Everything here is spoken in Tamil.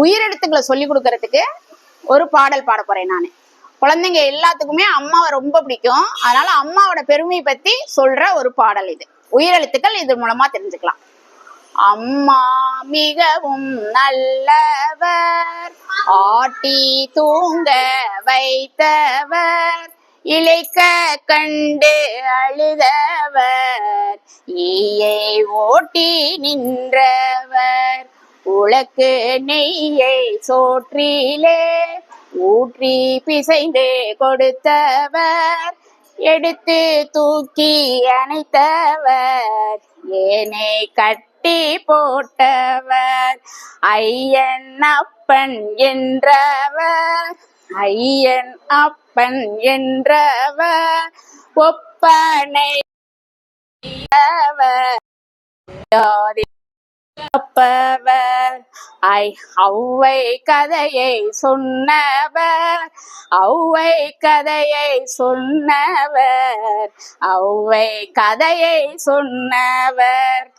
உயிரெழுத்துக்களை சொல்லி கொடுக்கறதுக்கு ஒரு பாடல் பாட போறேன் நான். குழந்தைங்க எல்லாத்துக்குமே அம்மாவை ரொம்ப பிடிக்கும். அதனால அம்மாவோட பெருமையை பத்தி சொல்ற ஒரு பாடல் இது. உயிரெழுத்துக்கள் இது மூலமா தெரிஞ்சுக்கலாம். அம்மா மிகவும் நல்லவர் ஆட்டி தூங்க வைத்தவர் இழைக்க கண்டு அழுதவர் ஈயை ஓட்டி நின்றவர். உலக்கு நெய்யை சோற்றிலே ஊற்றி பிசைந்து கொடுத்தவர். எடுத்து தூக்கி அணைத்தவர். ஏனை கட்டி போட்டவர். ஐயன் அப்பன் என்றவர். ஐயன் அப்பன் என்றவர். ஒப்பனை அப்பவர் ஐ ஔவை கதையை சொன்னவர். ஔவை கதையை சொன்னவர். ஔவை கதையை சொன்னவர்.